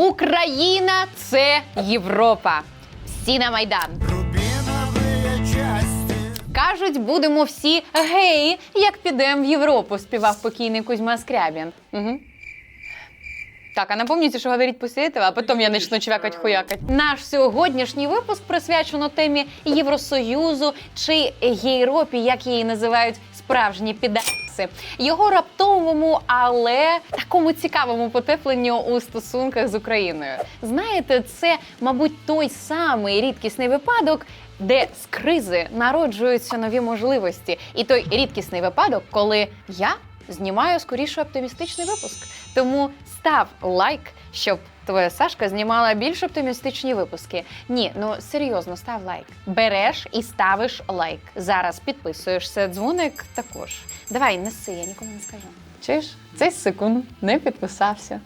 Україна це Європа. Всі на майдан. Кажуть, будемо всі геї, як підемо в Європу, співав покійний Кузьма Скрябін. Угу. Так, а напомните, що говорить після этого, а потім я почну чвякать хуякать. Наш сьогоднішній випуск присвячено темі Євросоюзу чи Європі, як її називають справжні підаси. Його раптовому, але такому цікавому потепленню у стосунках з Україною. Знаєте, це, мабуть, той самий рідкісний випадок, де з кризи народжуються нові можливості, і той рідкісний випадок, коли я знімаю скоріше оптимістичний випуск. Тому став лайк, щоб твоя Сашка знімала більш оптимістичні випуски. Ні, ну серйозно, став лайк. Береш і ставиш лайк. Зараз підписуєшся. Дзвоник також. Давай, неси, я нікому не скажу. Чуєш? Цей секунд не підписався.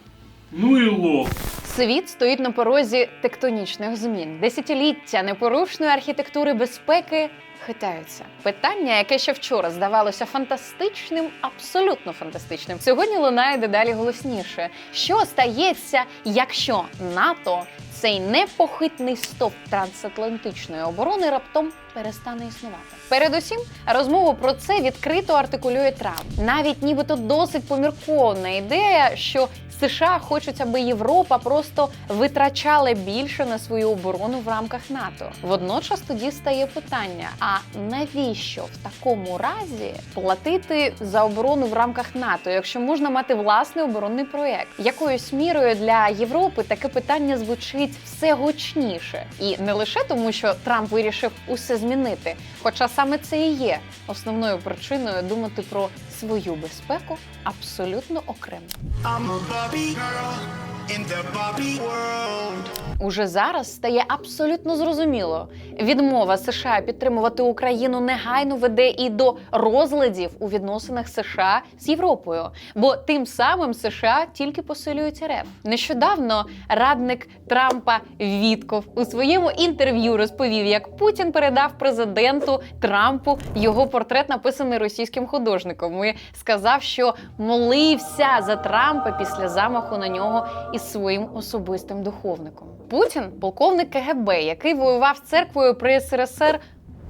Ну і лох. Світ стоїть на порозі тектонічних змін. Десятиліття непорушної архітектури безпеки хитаються. Питання, яке ще вчора здавалося фантастичним, абсолютно фантастичним, сьогодні лунає дедалі голосніше. Що стається, якщо НАТО, цей непохитний стовп трансатлантичної оборони, раптом перестане існувати? Передусім, розмову про це відкрито артикулює Трамп. Навіть нібито досить поміркована ідея, що США хочуть, аби Європа просто витрачала більше на свою оборону в рамках НАТО. Водночас тоді стає питання: а навіщо в такому разі платити за оборону в рамках НАТО, якщо можна мати власний оборонний проєкт? Якоюсь мірою для Європи таке питання звучить все гучніше, і не лише тому, що Трамп вирішив усе змінити, хоча саме це і є основною причиною думати про свою безпеку абсолютно окремо. sorry, girl. Уже зараз стає абсолютно зрозуміло. Відмова США підтримувати Україну негайно веде і до розладів у відносинах США з Європою, бо тим самим США тільки посилюють РФ. Нещодавно радник Трампа Вітков у своєму інтерв'ю розповів, як Путін передав президенту Трампу його портрет, написаний російським художником. І сказав, що молився за Трампа після замаху на нього із своїм особистим духовником. Путін, полковник КГБ, який воював церквою при СРСР.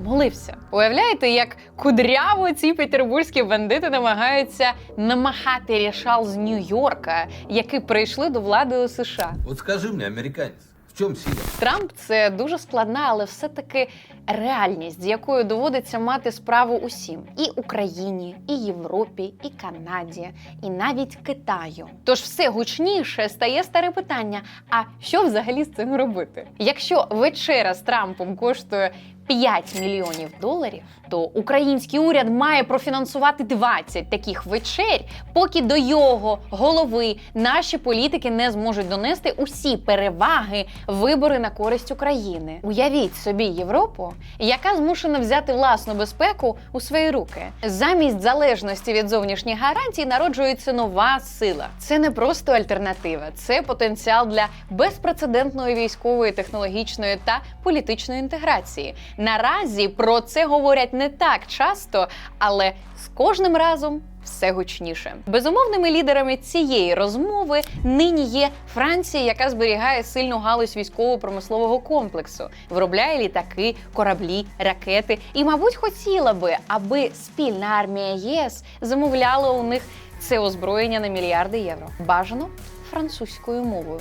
Молився. Уявляєте, як кудряво ці петербурзькі бандити намагаються намахати рішал з Нью-Йорка, які прийшли до влади у США. Вот скажи мне, американец, в чем сила? Трамп це дуже складна, але все-таки реальність, з якою доводиться мати справу усім: і Україні, і Європі, і Канаді, і навіть Китаю. Тож все гучніше стає старе питання: а що взагалі з цим робити? Якщо вечеря з Трампом коштує 5 мільйонів доларів, то український уряд має профінансувати 20 таких вечерь, поки до його голови наші політики не зможуть донести усі переваги вибори на користь України. Уявіть собі Європу, яка змушена взяти власну безпеку у свої руки. Замість залежності від зовнішніх гарантій народжується нова сила. Це не просто альтернатива, це потенціал для безпрецедентної військової, технологічної та політичної інтеграції. Наразі про це говорять не так часто, але з кожним разом. Все гучніше безумовними лідерами цієї розмови нині є Франція, яка зберігає сильну галузь військово-промислового комплексу, виробляє літаки, кораблі, ракети і, мабуть, хотіла би, аби спільна армія ЄС замовляла у них це озброєння на мільярди євро. Бажано французькою мовою.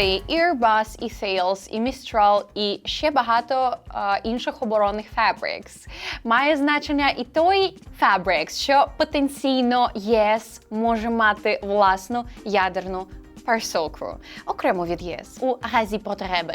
Це і Airbus, і Thales, і Mistral, і ще багато е, інших оборонних Fabrics. Має значення і той Fabrics, що потенційно ЄС може мати власну ядерну парсолку, окремо від ЄС у газі потреби.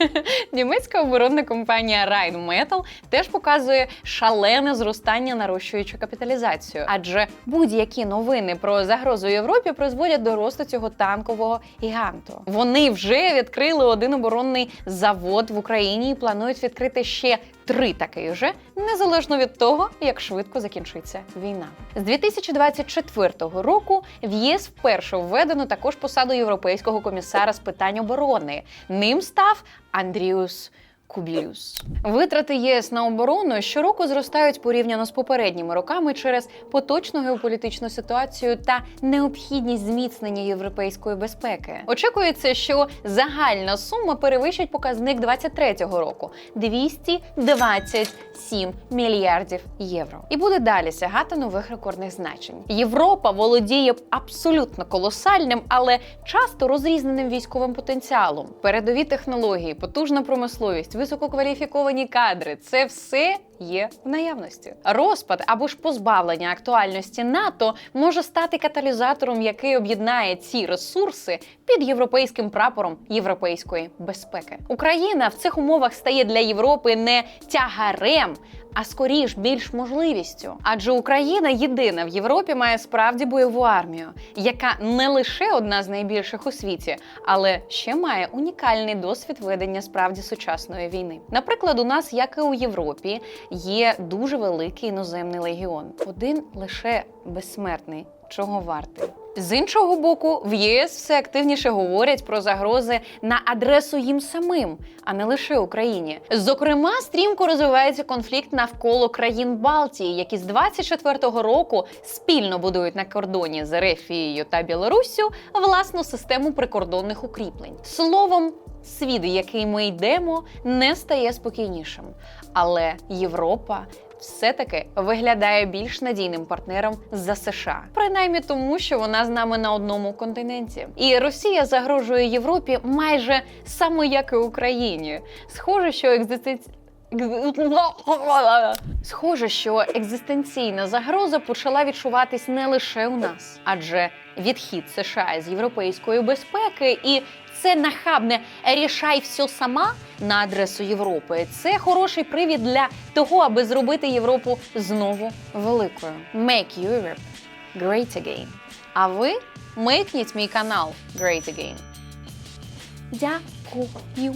Німецька оборонна компанія Rheinmetall теж показує шалене зростання, нарощуючи капіталізацію. Адже будь-які новини про загрозу Європі призводять до росту цього танкового гіганту. Вони вже відкрили один оборонний завод в Україні і планують відкрити ще три таких же, незалежно від того, як швидко закінчиться війна. З 2024 року в ЄС вперше введено також посаду європейського комісара з питань оборони. Ним став Андріус. Кубілюс. Витрати ЄС на оборону щороку зростають порівняно з попередніми роками через поточну геополітичну ситуацію та необхідність зміцнення європейської безпеки. Очікується, що загальна сума перевищить показник 2023 року 227 мільярдів євро. І буде далі сягати нових рекордних значень. Європа володіє абсолютно колосальним, але часто розрізненим військовим потенціалом. Передові технології, потужна промисловість, висококваліфіковані кадри. Це все є в наявності. Розпад або ж позбавлення актуальності НАТО може стати каталізатором, який об'єднає ці ресурси під європейським прапором європейської безпеки. Україна в цих умовах стає для Європи не тягарем. А скоріш більш можливістю, адже Україна єдина в Європі має справді бойову армію, яка не лише одна з найбільших у світі, але ще має унікальний досвід ведення справді сучасної війни. Наприклад, у нас, як і у Європі, є дуже великий іноземний легіон, один лише безсмертний. Чого вартий? З іншого боку, в ЄС все активніше говорять про загрози на адресу їм самим, а не лише Україні. Зокрема, стрімко розвивається конфлікт навколо країн Балтії, які з 24-го року спільно будують на кордоні з Ерефією та Білоруссю власну систему прикордонних укріплень. Словом, світ, який ми йдемо, не стає спокійнішим. Але Європа все-таки виглядає більш надійним партнером за США, принаймні тому, що вона з нами на одному континенті. І Росія загрожує Європі майже саме як і Україні. Схоже, що екзистенці... Схоже, що екзистенційна загроза почала відчуватись не лише у нас, адже відхід США з європейської безпеки і це нахабне рішай все сама на адресу Європи. Це хороший привід для того, аби зробити Європу знову великою. Make Europe great again. А ви мейкніть мій канал Great Again. Дякую.